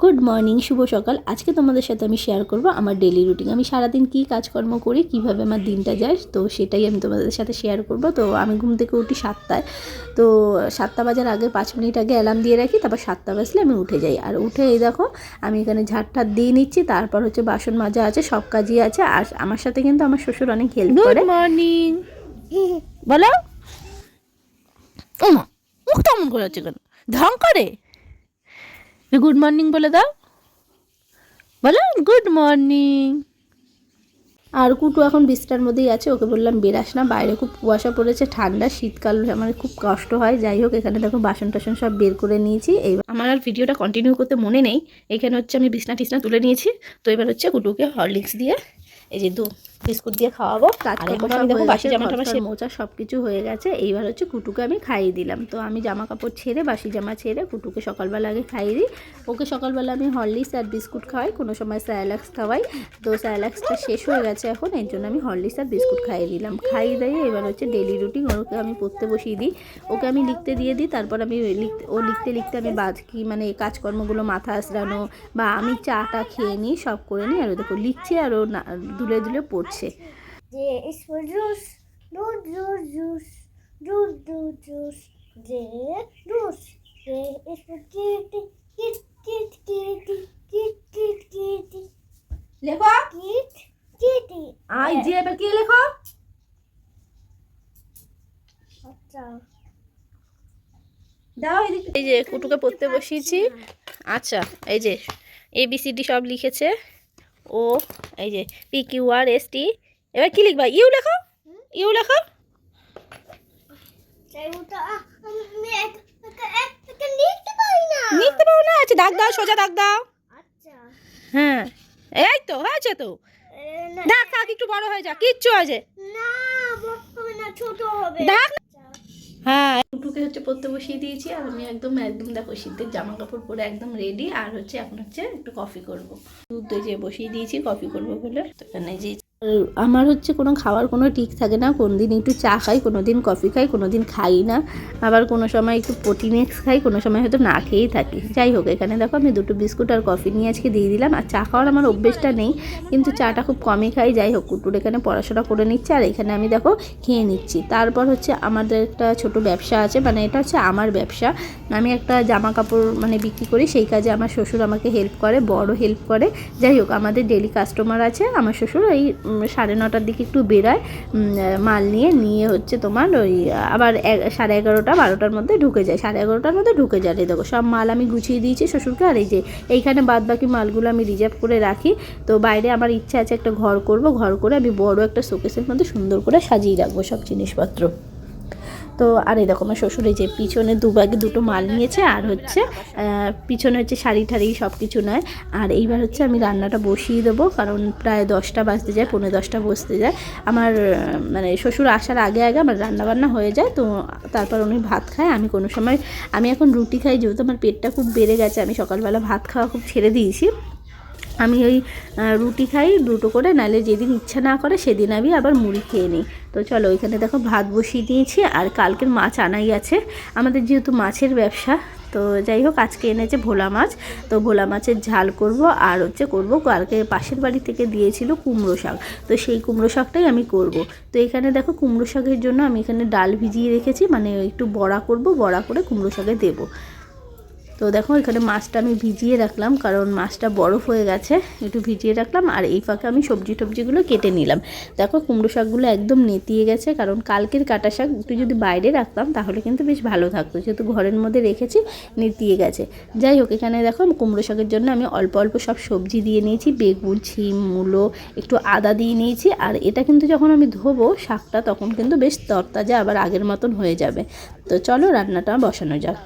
Good morning শুভ সকাল। আজকে তোমাদের সাথে আমি শেয়ার করব আমার ডেলি রুটিন আমি সারাদিন কী কাজকর্ম করি কীভাবে আমার দিনটা যায় তো সেটাই আমি তোমাদের সাথে শেয়ার করব। তো আমি ঘুম থেকে উঠি সাতটায়। তো সাতটা বাজার আগে পাঁচ মিনিট আগে অ্যালার্ম দিয়ে রাখি তারপর সাতটা বাজলে আমি উঠে যাই। আর উঠে এই দেখো আমি এখানে ঝাড় ঠাট দিয়ে নিচ্ছি তারপর হচ্ছে বাসন মাজা আছে সব কাজই আছে। আর আমার সাথে কিন্তু আমার শ্বশুর অনেক হেল্প করে। মর্নিং বলো? ওমা মুখ কেমন করে হচ্ছে কেন? ঢং করে? গুড মর্নিং বলে দাও। বলো গুড মর্নিং আর কুটু এখন বিছটার মধ্যেই আছে ওকে বললাম বেরাস না বাইরে খুব কুয়াশা পড়েছে ঠান্ডা শীতকাল আমার খুব কষ্ট হয় যাই হোক এখানে দেখো বাসন টাসন সব বের করে নিয়েছি এই আমার আর ভিডিওটা কন্টিনিউ করতে মনে নেই এখানে হচ্ছে আমি বিছনা টিসনা তুলে নিয়েছি তো এবার হচ্ছে কুটুকে হরলিক্স দিয়ে এই যে দু বিস্কুট দিয়ে খাওয়াবো। আমি দেখো বাসি জামা টামা সে মোচা সব কিছু হয়ে গেছে। এইবার হচ্ছে কুটুকে আমি খাইয়ে দিলাম। তো আমি জামা কাপড় ছেড়ে বাসি জামা ছেড়ে কুটুকে সকালবেলা আগে খাইয়ে দিই। ওকে সকালবেলা আমি হরলিক্স আর বিস্কুট খাওয়াই। কোনো সময় স্যালাক্স খাওয়াই। তো স্যালাক্সটা শেষ হয়ে গেছে এখন এর জন্য আমি হরলিক্স আর বিস্কুট খাইয়ে দিলাম। খাইয়ে দিয়ে এবার হচ্ছে ডেলি রুটিন ওকে আমি পড়তে বসিয়ে দিই। ওকে আমি লিখতে দিয়ে দিই। তারপর আমি লিখতে ও লিখতে লিখতে আমি বাদ কি মানে কাজকর্মগুলো মাথা আসরানো বা আমি চাটা খেয়ে নিই সব করে নিই। আর ও দেখো লিখছে আর ও না- দুলে দুলে পড়ছে। আছে যে জুস দুধ জুস জুস দুধ জুস যে জুস যে kitty kit kit kitty kit kit kitty. লেখো। Kit kitty. আই জি এবার কি লেখো? আচ্ছা। এই যে কুটুকে পড়তে বসিয়েছি। আচ্ছা এই যে এবিসিডি সব লিখেছে। ও এই যে P Q R S T. এবার কি লিখবা? ইউ লেখো। ইউ লেখো। লিখতে পারো না। আচ্ছা দাগ দাও সোজা দাগ দাও। আচ্ছা হ্যাঁ এই তো হয়েছে তো। না। দাগ একটু বড় হয়ে যা কিচ্ছু আছে না ছোট হবে। দাগ। হ্যাঁ। টুটুকে হচ্ছে পড়তে বসিয়ে দিয়েছি আর আমি একদম একদম দেখো শীতের জামা কাপড় পরে একদম রেডি আর হচ্ছে এখন হচ্ছে একটু কফি করব। দুধ দই যে বসিয়ে দিয়েছি কফি করব বলে। তো এখানে যে আমার হচ্ছে কোনো খাওয়ার কোনো ঠিক থাকে না। কোন দিন একটু চা খাই কোনো দিন কফি খাই কোনো দিন খাই না। আবার কোনো সময় একটু প্রোটিনেক্স খাই কোনো সময় হয়তো না খেয়েই থাকি। যাই হোক এখানে দেখো আমি দুটো বিস্কুট আর কফি নিয়ে আজকে দিয়ে দিলাম। আর চা খাওয়ার আমার অভ্যেসটা নেই কিন্তু চাটা খুব কমই খাই। যাই হোক কুটুর এখানে পড়াশোনা করে নিচ্ছে আর এখানে আমি দেখো খেয়ে নিচ্ছি। তারপর হচ্ছে আমাদের একটা ছোট ব্যবসা আছে মানে এটা হচ্ছে আমার ব্যবসা। আমি একটা জামা কাপড় মানে বিক্রি করি সেই কাজে আমার শ্বশুর আমাকে হেল্প করে বড় হেল্প করে। যাই হোক আমাদের ডেলি কাস্টমার আছে আমার শ্বশুর উম, সাড়ে নটার দিকে একটু বেরোয় মাল নিয়ে নিয়ে হচ্ছে তোমার ওই, আবার সাড়ে এগারোটা, বারোটার মধ্যে ঢুকে যায়। সাড়ে এগারোটার মধ্যে ঢুকে যায় এই দেখো, সব মাল আমি গুছিয়ে দিয়েছি শ্বশুরকে, আর এই যে এইখানে বাদ বাকি মালগুলো আমি রিজার্ভ করে রাখি। তো বাইরে আমার ইচ্ছা আছে একটা ঘর করব। ঘর করে আমি বড় একটা শোকেসের মধ্যে সুন্দর করে সাজিয়ে রাখব সব জিনিসপত্র। তো আর এই রকম শ্বশুর এই যে পিছনে দুবাগে দুটো মাল নিয়েছে, আর হচ্ছে পিছনে হচ্ছে শাড়ি ঠাড়ি সব কিছু নয়। আর এইবার হচ্ছে আমি রান্নাটা বসিয়ে দেবো, কারণ প্রায় দশটা বাজতে যায় পনেরো দশটা বসতে যায়। আমার মানে শ্বশুর আসার আগে আগে আমার রান্না বান্না হয়ে যায়, তো তারপর উনি ভাত খায়, আমি কোনো সময়, আমি এখন রুটি খাই, যেহেতু আমার পেটটা খুব বেড়ে গেছে, আমি সকালবেলা ভাত খাওয়া খুব ছেড়ে দিয়েছি। আমি ওই রুটি খাই, দুটো করে, নাহলে যেদিন ইচ্ছা না করে সেদিন আমি আবার মুড়ি খেয়ে নিই। তো চলো ওইখানে দেখো ভাত বসিয়ে দিয়েছি আর কালকের মাছ আনাই আছে। আমাদের যেহেতু মাছের ব্যবসা, তো যাই হোক আজকে এনেছে ভোলা মাছ। তো ভোলা মাছের ঝাল করব আর হচ্ছে করব কালকে পাশের বাড়ি থেকে দিয়েছিল কুমড়ো শাক। তো সেই কুমড়ো শাকটাই আমি করব। তো এখানে দেখো কুমড়ো শাকের জন্য আমি এখানে ডাল ভিজিয়ে রেখেছি মানে একটু বড়া করব, বড়া করে কুমড়ো শাকে দেবো। তো দেখো, এখানে মাছটা আমি ভিজিয়ে রাখলাম, কারণ মাছটা বরফ হয়ে গেছে। একটু ভিজিয়ে রাখলাম, আর এই ফাঁকে আমি সবজি টবজিগুলো কেটে নিলাম। দেখো, কুমড়ো শাকগুলো একদম নেতিয়ে গেছে, কারণ কালকের কাটা শাক একটু যদি বাইরে রাখতাম, তাহলে কিন্তু বেশ ভালো থাকতো। যেহেতু ঘরের মধ্যে রেখেছি, নেতিয়ে গেছে। যাই হোক, এখানে দেখো কুমড়ো শাকের জন্য আমি অল্প অল্প সব সবজি দিয়ে নিয়েছি, বেগুন ছিম মূলো, একটু আদা দিয়ে নিয়েছি, আর এটা কিন্তু যখন আমি ধোবো, শাকটা তখন কিন্তু বেশ তরতাজা আবার আগের মতন হয়ে যাবে। তো চলো, রান্নাটা বসানো যাক।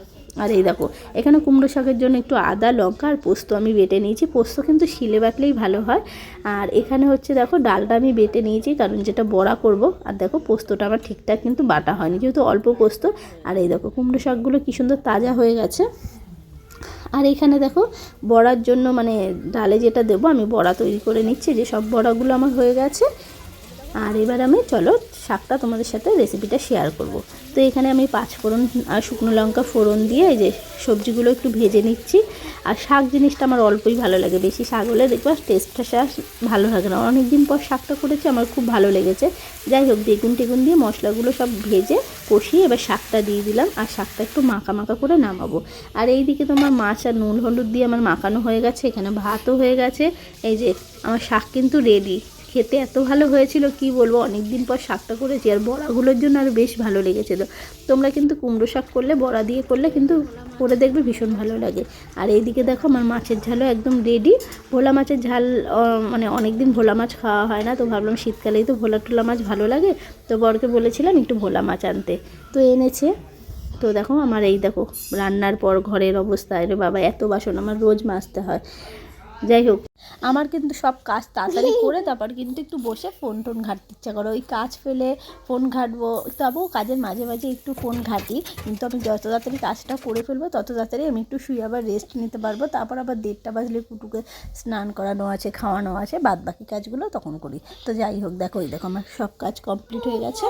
আর এই দেখো, এখানে কুমড়ো শাকের জন্য একটু আদা, লঙ্কা আর পোস্ত আমি বেটে নিয়েছি। পোস্ত কিন্তু শিলে বাটলেই ভালো হয়। আর এখানে হচ্ছে দেখো, ডালটা আমি বেটে নিয়েছি, কারণ যেটা বড়া করব, আর দেখো পোস্তটা আমার ঠিকঠাক কিন্তু বাটা হয়নি, যেহেতু অল্প পোস্ত। আর এই দেখো, কুমড়ো শাকগুলো কী সুন্দর তাজা হয়ে গেছে। আর এখানে দেখো, বড়ার জন্য মানে ডালে যেটা দেবো, আমি বড়া তৈরি করে নিচ্ছি, যে সব বড়াগুলো আমার হয়ে গেছে। আর এবার আমি, চলো, শাকটা তোমাদের সাথে রেসিপিটা শেয়ার করব। তো এখানে আমি পাঁচ ফোড়ন আর শুকনো লঙ্কা ফোড়ন দিয়ে এই যে সবজিগুলো একটু ভেজে নিচ্ছি। আর শাক জিনিসটা আমার অল্পই ভালো লাগে। বেশি শাক হলে দেখবা টেস্টটা শাক ভালো লাগে না। অনেক দিন পর শাকটা করেছি, আমার খুব ভালো লেগেছে। যাই হোক, বেগুন টেগুন দিয়ে মশলাগুলো সব ভেজে কষিয়ে এবার শাকটা দিয়ে দিলাম। আর শাকটা একটু মাখা মাখা করে নামাবো। আর এই দিকে তোমার মাছ আর নুন হলুদ দিয়ে আমার মাখানো হয়ে গেছে। এখানে ভাতও হয়ে গেছে। এই যে, আমার শাক কিন্তু রেডি খেতে এত ভালো হয়েছিল, কি বলব? অনেক দিন পর শাকটা করেছি আর বড়াগুলোর জন্য আরও বেশ ভালো লেগেছিলো। তোমরা কিন্তু কুমড়ো শাক করলে, বড়া দিয়ে করলে কিন্তু করে দেখবে ভীষণ ভালো লাগে। আর এইদিকে দেখো আমার মাছের ঝালও একদম রেডি ভোলা মাছের ঝাল মানে অনেক দিন ভোলা মাছ খাওয়া হয় না, তো ভাবলাম শীতকালেই তো ভোলা টোলা মাছ ভালো লাগে। তো বরকে বলেছিলাম একটু ভোলা মাছ আনতে। তো এনেছে। তো দেখো আমার এই দেখো, রান্নার পর ঘরের অবস্থা। রে বাবা, এত বাসন, আমার রোজ মাজতে হয়। যাই হোক আমার কিন্তু সব কাজ তাড়াতাড়ি করে তারপর কিন্তু একটু বসে ফোন টোন ঘাঁটতে ইচ্ছা করে। ওই কাজ ফেলে ফোন ঘাঁটবো তবুও কাজের মাঝে মাঝে একটু ফোন ঘাঁটি কিন্তু আমি যত তাড়াতাড়ি কাজটা করে ফেলব তত তাড়াতাড়ি আমি একটু শুয়ে আবার রেস্ট নিতে পারব। তারপর আবার দেড়টা বাজলে কুটুকে স্নান করানো আছে খাওয়ানো আছে বাদ বাকি কাজগুলো তখন করি। তো যাই হোক দেখো ওই দেখো আমার সব কাজ কমপ্লিট হয়ে গেছে।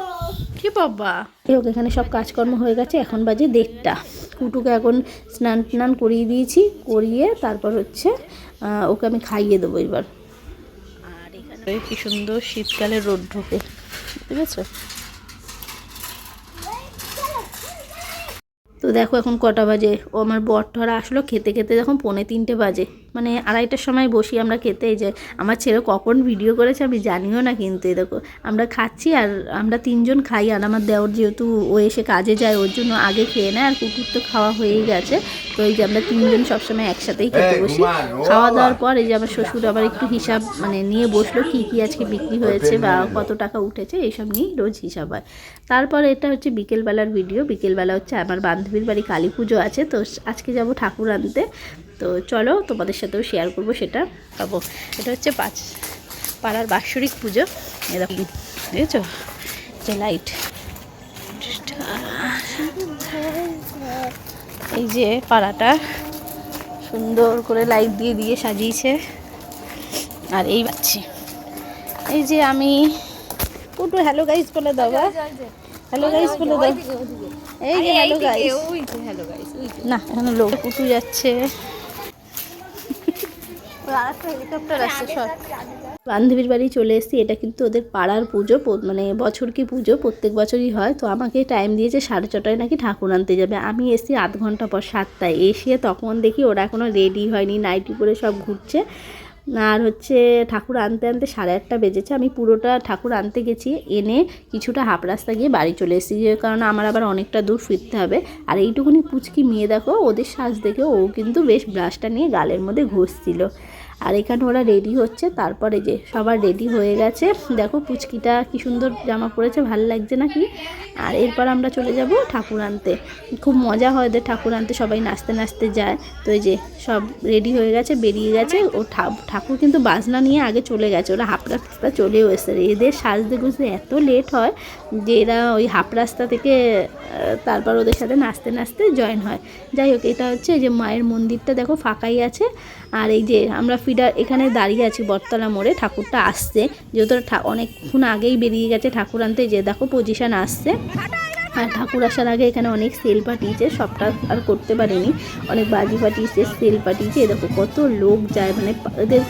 কি বাবা? যাই হোক এখানে সব কাজকর্ম হয়ে গেছে এখন বাজে দেড়টা। কুটুকে এখন স্নান টান করিয়ে দিয়েছি করিয়ে তারপর হচ্ছে ওকে আমি খাইয়ে দেবো এবার। আর এখানে কি সুন্দর শীতকালে রোদ ঢোকে ঠিক আছে? তো দেখো এখন কটা বাজে। ও আমার বরঠরা আসলো খেতে খেতে যখন পৌনে তিনটে বাজে। মানে আড়াইটার সময় বসি আমরা খেতে এই যে আমার ছেলে কখন ভিডিও করেছে আমি জানিও না কিন্তু এই দেখো আমরা খাচ্ছি আর আমরা তিনজন খাই আর আমার দেওর যেহেতু ও এসে কাজে যায় ওর জন্য আগে খেয়ে নেয় আর কুকুর তো খাওয়া হয়েই গেছে। তো এই যে আমরা তিনজন সবসময় একসাথেই খেতে বসি। খাওয়া দাওয়ার পর এই যে আমার শ্বশুর আবার একটু হিসাব মানে নিয়ে বসল কী কী আজকে বিক্রি হয়েছে বা কত টাকা উঠেছে এইসব নিয়ে রোজ হিসাব হয়। তারপর এটা হচ্ছে বিকেলবেলার ভিডিও বিকেলবেলা হচ্ছে আমার বান্ধবীর বাড়ি কালী পুজো আছে তো আজকে যাব ঠাকুর আনতে। তো চলো তোমাদের সাথেও শেয়ার করব সেটা পাবো। এটা হচ্ছে পাঁচ পাড়ার বাৎসরিক পুজো। এরকম বুঝেছ যে লাইট এই যে পাড়াটা সুন্দর করে লাইট দিয়ে দিয়ে সাজিয়েছে। আর এই বাচ্ছি এই যে আমি কুটু হ্যালো গাইজ বলে দাও হ্যালো গাইস বলে দাও। এই যে হ্যালো গাইস না, এখানে লোক কুটু যাচ্ছে। বান্ধবীর বাড়ি চলে এসেছি, এটা কিন্তু ওদের পাড়ার পুজো মানে বছর কি পুজো, প্রত্যেক বছরই হয়। তো আমাকে টাইম দিয়েছে সাড়ে ছটায় নাকি ঠাকুর আনতে যাবে। আমি এসেছি আধ ঘণ্টা পর সাতটায়। এসে তখন দেখি ওরা এখনও রেডি হয়নি নাইটি পরে সব ঘুরছে। আর হচ্ছে ঠাকুর আনতে আনতে সাড়ে আটটা বেজেছে। আমি পুরোটা ঠাকুর আনতে গেছি, এনে কিছুটা হাফ রাস্তা গিয়ে বাড়ি চলে এসেছি। যে কারণ আমার আবার অনেকটা দূর ফিরতে হবে। আর এইটুকুনি পুচকি মেয়ে দেখো, ওদের শ্বাস দেখে ও কিন্তু বেশ ব্রাশটা নিয়ে গালের মধ্যে ঘষছিল। আর এখানে ওরা রেডি হচ্ছে। তারপরে যে সবার রেডি হয়ে গেছে। দেখো পুচকিটা কি সুন্দর জামা পরেছে, ভালো লাগছে নাকি? আর এরপর আমরা চলে যাব ঠাকুর আনতে। খুব মজা হয় ওদের ঠাকুর আনতে, সবাই নাচতে নাচতে যায়। তো এই যে সব রেডি হয়ে গেছে, বেরিয়ে গেছে। ও ঠাকুর কিন্তু বাজনা নিয়ে আগে চলে গেছে। ওরা হাফ রাস্তা চলেও এসেছে। এদের সাজতে গুজতে এত লেট হয় যে এরা ওই হাফ রাস্তা থেকে তারপর ওদের সাথে নাচতে নাচতে জয়েন হয়। যাই হোক, এটা হচ্ছে যে মায়ের মন্দিরটা, দেখো ফাঁকাই আছে। আর এই যে আমরা ফিডার এখানে দাঁড়িয়ে আছি বটতলা মোড়ে, ঠাকুরটা আসছে। যেহেতু অনেকক্ষণ আগেই বেরিয়ে গেছে ঠাকুর আনতে, যে দেখো পজিশন আসছে। আর ঠাকুর আসার আগে এখানে অনেক সেল পাঠিয়েছে, সবটা আর করতে পারিনি। অনেক বাজি পাঠিয়েছে সেল পাঠিয়েছে। দেখো কত লোক যায় মানে ওদের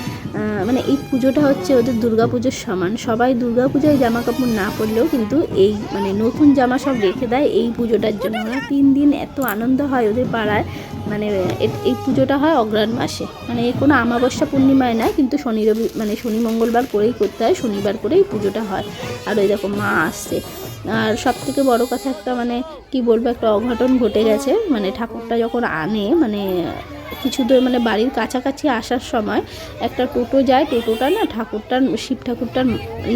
মানে এই পুজোটা হচ্ছে ওদের দুর্গা পুজোর সমান। সবাই দুর্গা পুজোয় জামা কাপড় না পরলেও কিন্তু এই মানে নতুন জামা সব রেখে দেয় এই পুজোটার জন্য। ওরা তিন দিন এত আনন্দ হয় ওদের পাড়ায়। মানে এ- এই পুজোটা হয় অগ্রাণ মাসে। মানে এর কোনো আমাবস্যা পূর্ণিমায় নয়, কিন্তু শনি রবি মানে শনি মঙ্গলবার করেই করতে হয়, শনিবার করেই পুজোটা হয়। আর ওই দেখো মা আসছে। আর সব থেকে বড়ো কথা একটা মানে কি বলব, একটা অঘটন ঘটে গেছে। মানে ঠাকুরটা যখন আনে মানে কিছু দূর মানে বাড়ির কাছাকাছি আসার সময় একটা টোটো যায়, টোটোটা না ঠাকুরটার, শিব ঠাকুরটার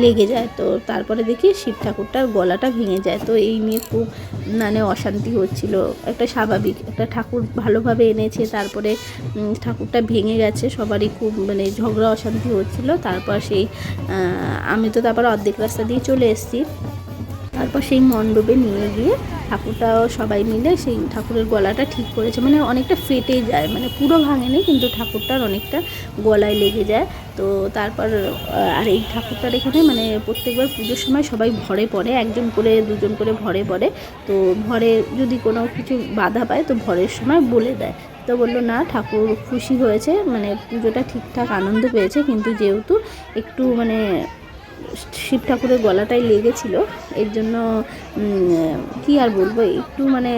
লেগে যায়। তো তারপরে দেখি শিব ঠাকুরটার গলাটা ভেঙে যায়। তো এই নিয়ে খুব মানে অশান্তি হচ্ছিল। একটা স্বাভাবিক, একটা ঠাকুর ভালোভাবে এনেছে, তারপরে ঠাকুরটা ভেঙে গেছে। সবারই খুব মানে ঝগড়া, অশান্তি হচ্ছিল। তারপর সেই আমি তো তারপর অর্ধেক রাস্তা দিয়ে চলে এসেছি। তারপর সেই মণ্ডপে নিয়ে গিয়ে ঠাকুরটাও সবাই মিলে সেই ঠাকুরের গলাটা ঠিক করেছে। মানে অনেকটা ফেটে যায় মানে পুরো ভাঙেনি, কিন্তু ঠাকুরটার অনেকটা গলায় লেগে যায়। তো তারপর আর এই ঠাকুরটার এখানে মানে প্রত্যেকবার পুজোর সময় সবাই ভরে পড়ে, একজন করে, দুজন করে ভরে পড়ে। তো ভরে যদি কোনো কিছু বাধা পায়, তো ভরের সময় বলে দেয়। তো বলল, না, ঠাকুর খুশি হয়েছে মানে পুজোটা ঠিকঠাক আনন্দ পেয়েছে, কিন্তু যেহেতু একটু মানে শিব ঠাকুরের গলাটাই লেগেছিল। এর জন্য কি আর বলব, একটু মানে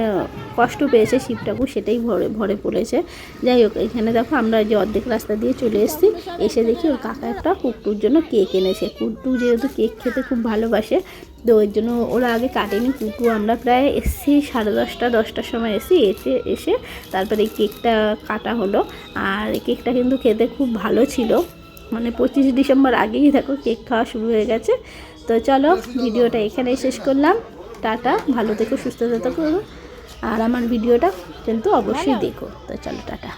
কষ্ট পেয়েছে শিব ঠাকুর, সেটাই ভরে ভরে পড়েছে। যাই হোক, এখানে দেখো আমরা যে অর্ধেক রাস্তা দিয়ে চলে এসেছি। এসে দেখি ওর কাকা একটা কুট্টুর জন্য কেক এনেছে। কুট্টু যেহেতু কেক খেতে খুব ভালোবাসে, তো ওই জন্য ওরা আগে কাটেনি। কুটু আমরা প্রায় এসছি সাড়ে দশটা, দশটার সময় এসি এসে এসে তারপরে কেকটা কাটা হলো। আর কেকটা কিন্তু খেতে খুব ভালো ছিল। মানে পঁচিশ ডিসেম্বর আগেই দেখো কেক খাওয়া শুরু হয়ে গেছে। তো চলো ভিডিওটা এখানেই শেষ করলাম। টাটা, ভালো থেকো, সুস্থ থেকো। আর আমার ভিডিওটা কিন্তু অবশ্যই দেখো। তো চলো, টাটা।